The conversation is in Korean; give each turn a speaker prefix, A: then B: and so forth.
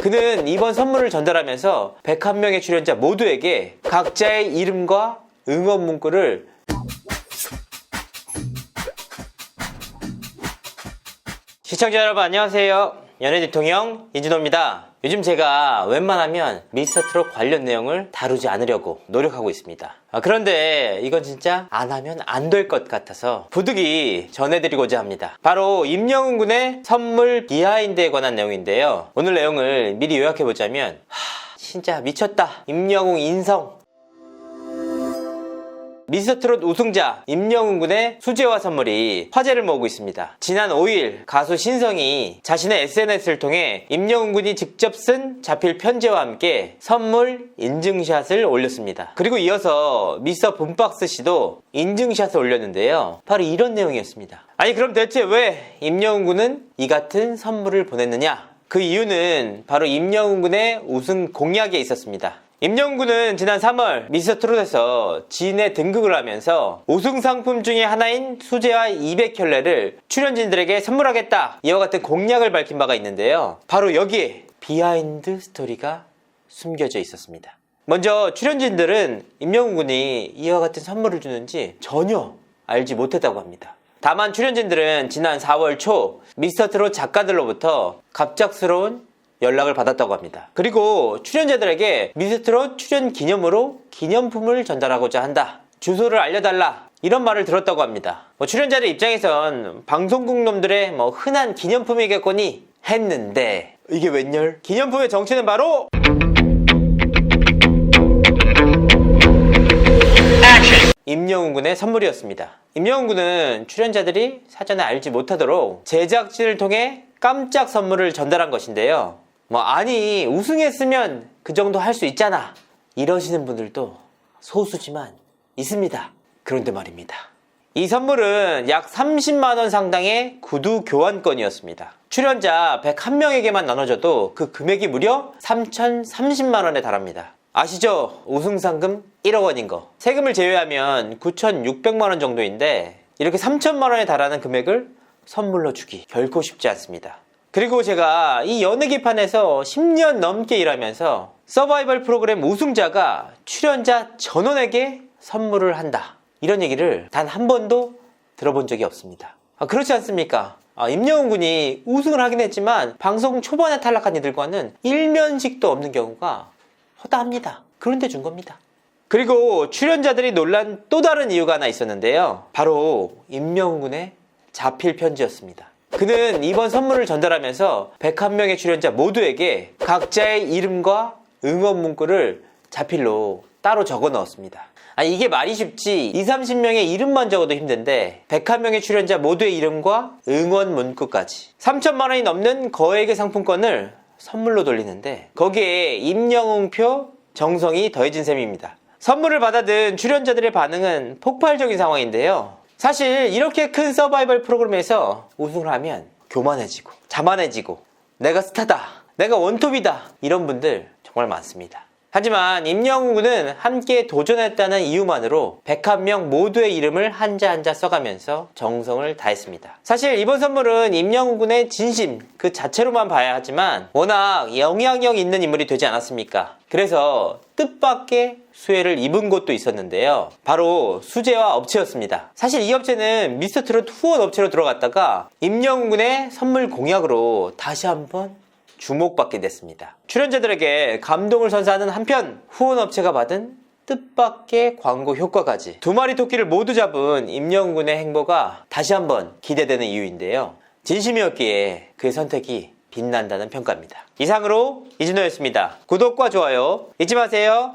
A: 그는 이번 선물을 전달하면서 101명의 출연자 모두에게 각자의 이름과 응원 문구를 시청자 여러분 안녕하세요. 연예 대통령 이준호입니다. 요즘 제가 웬만하면 미스터 트롯 관련 내용을 다루지 않으려고 노력하고 있습니다. 아, 그런데 이건 진짜 안 하면 안 될 것 같아서 부득이 전해드리고자 합니다. 바로 임영웅 군의 선물 비하인드에 관한 내용인데요. 오늘 내용을 미리 요약해보자면 하, 진짜 미쳤다. 임영웅 인성 미스터트롯 우승자 임영웅 군의 수제화 선물이 화제를 모으고 있습니다. 지난 5일 가수 신성이 자신의 SNS를 통해 임영웅 군이 직접 쓴 자필 편지와 함께 선물 인증샷을 올렸습니다. 그리고 이어서 미스터 봄박스 씨도 인증샷을 올렸는데요. 바로 이런 내용이었습니다. 아니 그럼 대체 왜 임영웅 군은 이 같은 선물을 보냈느냐? 그 이유는 바로 임영웅 군의 우승 공약에 있었습니다. 군은 지난 3월 미스터 트롯에서 지인의 등극을 하면서 우승 상품 중에 하나인 수제화 200켤레를 출연진들에게 선물하겠다 이와 같은 공약을 밝힌 바가 있는데요. 바로 여기에 비하인드 스토리가 숨겨져 있었습니다. 먼저 출연진들은 임영웅 군이 이와 같은 선물을 주는지 전혀 알지 못했다고 합니다. 다만 출연진들은 지난 4월 초 미스터 트롯 작가들로부터 갑작스러운 연락을 받았다고 합니다. 그리고 출연자들에게 미스트롯 출연 기념으로 기념품을 전달하고자 한다. 주소를 알려달라. 이런 말을 들었다고 합니다. 뭐 출연자들 입장에선 방송국 놈들의 뭐 흔한 기념품이겠거니 했는데 이게 웬열? 기념품의 정체는 바로 임영웅 군의 선물이었습니다. 임영웅 군은 출연자들이 사전에 알지 못하도록 제작진을 통해 깜짝 선물을 전달한 것인데요. 뭐 아니 우승했으면 그 정도 할 수 있잖아 이러시는 분들도 소수지만 있습니다. 그런데 말입니다. 이 선물은 약 30만원 상당의 구두 교환권이었습니다. 출연자 101명에게만 나눠줘도 그 금액이 무려 3,030만원에 달합니다. 아시죠? 우승 상금 1억 원인 거. 세금을 제외하면 9,600만 원 정도인데 이렇게 3천만 원에 달하는 금액을 선물로 주기 결코 쉽지 않습니다. 그리고 제가 이 연예계판에서 10년 넘게 일하면서 서바이벌 프로그램 우승자가 출연자 전원에게 선물을 한다. 이런 얘기를 단 한 번도 들어본 적이 없습니다. 아, 그렇지 않습니까? 아, 임영웅 군이 우승을 하긴 했지만 방송 초반에 탈락한 이들과는 일면식도 없는 경우가 허다합니다. 그런데 준 겁니다. 그리고 출연자들이 놀란 또 다른 이유가 하나 있었는데요. 바로 임영웅 군의 자필 편지였습니다. 그는 이번 선물을 전달하면서 101명의 출연자 모두에게 각자의 이름과 응원 문구를 자필로 따로 적어 넣었습니다. 아, 이게 말이 쉽지 2, 30명의 이름만 적어도 힘든데 101명의 출연자 모두의 이름과 응원 문구까지 3천만 원이 넘는 거액의 상품권을 선물로 돌리는데 거기에 임영웅표 정성이 더해진 셈입니다. 선물을 받아든 출연자들의 반응은 폭발적인 상황인데요. 사실 이렇게 큰 서바이벌 프로그램에서 우승을 하면 교만해지고 자만해지고 내가 스타다 내가 원톱이다 이런 분들 정말 많습니다. 하지만 임영웅 군은 함께 도전했다는 이유만으로 101명 모두의 이름을 한자 한자 써가면서 정성을 다했습니다. 사실 이번 선물은 임영웅 군의 진심 그 자체로만 봐야 하지만 워낙 영향력 있는 인물이 되지 않았습니까? 그래서 뜻밖의 수혜를 입은 곳도 있었는데요. 바로 수제화 업체였습니다. 사실 이 업체는 미스터트롯 후원 업체로 들어갔다가 임영웅 군의 선물 공약으로 다시 한번 주목받게 됐습니다. 출연자들에게 감동을 선사하는 한편 후원업체가 받은 뜻밖의 광고 효과까지 두 마리 토끼를 모두 잡은 임영군의 행보가 다시 한번 기대되는 이유인데요. 진심이었기에 그의 선택이 빛난다는 평가입니다. 이상으로 이진호였습니다. 구독과 좋아요 잊지 마세요.